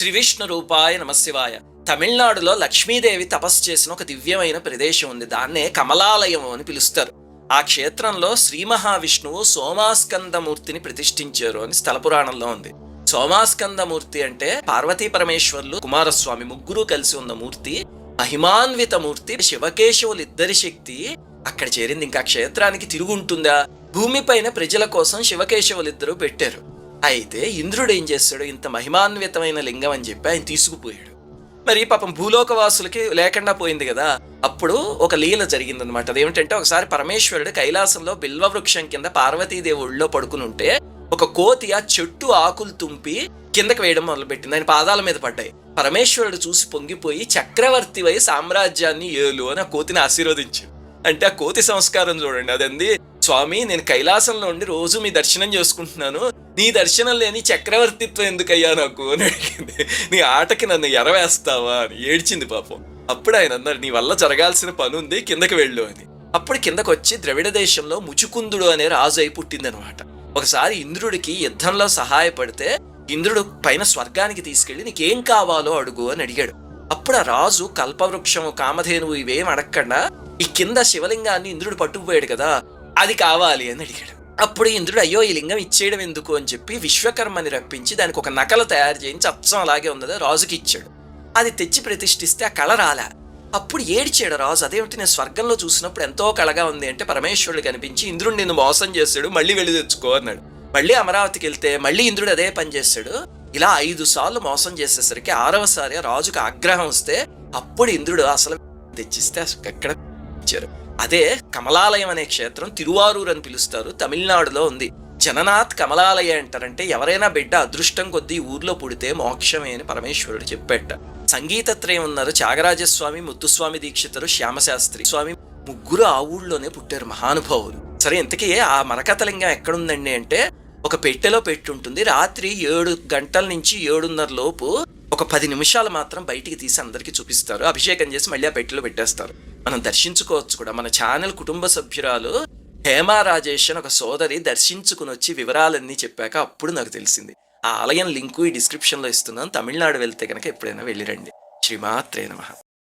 శ్రీ విష్ణు రూపాయ నమశివాయ. తమిళనాడులో లక్ష్మీదేవి తపస్సు చేసిన ఒక దివ్యమైన ప్రదేశం ఉంది. దాన్నే కమలాలయం అని పిలుస్తారు. ఆ క్షేత్రంలో శ్రీ మహావిష్ణువు సోమాస్కందమూర్తిని ప్రతిష్ఠించారు అని స్థల పురాణంలో ఉంది. సోమాస్కందమూర్తి అంటే పార్వతీ పరమేశ్వర్లు కుమారస్వామి ముగ్గురు కలిసి ఉన్న మూర్తి మహిమాన్విత మూర్తి శివకేశవులు ఇద్దరి శక్తి అక్కడ చేరింది. ఇంకా క్షేత్రానికి తిరుగుంటుందా? భూమిపైన ప్రజల కోసం శివకేశవులు ఇద్దరు పెట్టారు. అయితే ఇంద్రుడు ఏం చేస్తాడు? ఇంత మహిమాన్వితమైన లింగం అని చెప్పి ఆయన తీసుకుపోయాడు. మరి పాపం భూలోకవాసులకి లేకుండా పోయింది కదా. అప్పుడు ఒక లీల జరిగిందనమాట అదేమిటంటే ఒకసారి పరమేశ్వరుడు కైలాసంలో బిల్వ వృక్షం కింద పార్వతీదేవి ఒళ్ళో పడుకుని ఉంటే ఒక కోతి ఆ చెట్టు ఆకులు తుంపి కిందకి వేయడం మొదలుపెట్టింది. ఆయన పాదాల మీద పడ్డాయి. పరమేశ్వరుడు చూసి పొంగిపోయి చక్రవర్తి వై సామ్రాజ్యాన్ని ఏలు అని ఆ కోతిని ఆశీర్వదించాడు. అంటే ఆ కోతి సంస్కారం చూడండి. అదంది? స్వామి నేను కైలాసంలో ఉండి రోజు మీ దర్శనం చేసుకుంటున్నాను. నీ దర్శనం లేని చక్రవర్తిత్వం ఎందుకయ్యా నాకు? అని అడిగింది. నీ ఆటకి నన్ను ఎరవేస్తావా అని ఏడ్చింది పాపం. అప్పుడు ఆయన అన్నారు నీ వల్ల జరగాల్సిన పని ఉంది కిందకి వెళ్ళు అని. అప్పుడు కిందకు వచ్చి ద్రవిడ దేశంలో ముచుకుందుడు అనే రాజు అయి పుట్టిందనమాట. ఒకసారి ఇంద్రుడికి యుద్ధంలో సహాయపడితే ఇంద్రుడు పైన స్వర్గానికి తీసుకెళ్ళి నీకేం కావాలో అడుగు అని అడిగాడు. అప్పుడు ఆ రాజు కల్పవృక్షం కామధేనువు ఇవేం అడగకుండా ఈ కింద శివలింగాన్ని ఇంద్రుడు పట్టుకుపోయాడు కదా అది కావాలి అని అడిగాడు. అప్పుడు ఇంద్రుడు అయ్యో ఈ లింగం ఇచ్చేయడం ఎందుకు? అని చెప్పి విశ్వకర్మని రప్పించి దానికి ఒక నకలు తయారు చేయించి అచ్చం అలాగే ఉన్నది రాజుకి ఇచ్చాడు. అది తెచ్చి ప్రతిష్ఠిస్తే ఆ కళ రాలే. అప్పుడు ఏడిచాడు రాజు. అదేమిటి? నేను స్వర్గంలో చూసినప్పుడు ఎంతో కళగా ఉంది అంటే పరమేశ్వరుడు కనిపించి ఇంద్రుడు నిన్ను మోసం చేస్తాడు మళ్ళీ వెళ్ళి తెచ్చుకో అన్నాడు. మళ్ళీ అమరావతికి వెళ్తే మళ్ళీ ఇంద్రుడు అదే పని చేస్తాడు ఇలా ఐదు సార్లు మోసం చేసేసరికి ఆరవసారి రాజుకు ఆగ్రహం వస్తే అప్పుడు ఇంద్రుడు అసలు తెచ్చిస్తే అసలు ఎక్కడ ఇచ్చారు అదే కమలాలయం అనే క్షేత్రం తిరువారూర్ అని పిలుస్తారు. తమిళనాడులో ఉంది. జననాథ్ కమలాలయ అంటారంటే ఎవరైనా బిడ్డ అదృష్టం కొద్దీ ఊర్లో పుడితే మోక్షమే అని పరమేశ్వరుడు చెప్పేట. సంగీతత్రయం ఉన్నారు త్యాగరాజస్వామి ముత్తుస్వామి దీక్షితరు శ్యామశాస్త్రి స్వామి ముగ్గురు ఆ ఊళ్ళోనే పుట్టారు మహానుభావులు. సరే ఇంతకీ ఆ మరకతలింగం ఎక్కడుందండి అంటే ఒక పెట్టెలో పెట్టుంటుంది. రాత్రి ఏడు గంటల నుంచి ఏడున్నర లోపు ఒక పది నిమిషాలు మాత్రం బయటికి తీసి అందరికీ చూపిస్తారు. అభిషేకం చేసి మళ్ళీ ఆ పెట్టెలో పెట్టేస్తారు. మనం దర్శించుకోవచ్చు కూడా. మన ఛానల్ కుటుంబ సభ్యురాలు హేమా రాజేష్ అని ఒక సోదరి దర్శించుకుని వచ్చి వివరాలన్నీ చెప్పాక అప్పుడు నాకు తెలిసింది. ఆ ఆలయం లింకు ఈ డిస్క్రిప్షన్లో ఇస్తున్నాను. తమిళనాడు వెళ్తే కనుక ఎప్పుడైనా వెళ్ళిరండి శ్రీమాత్రే నమ.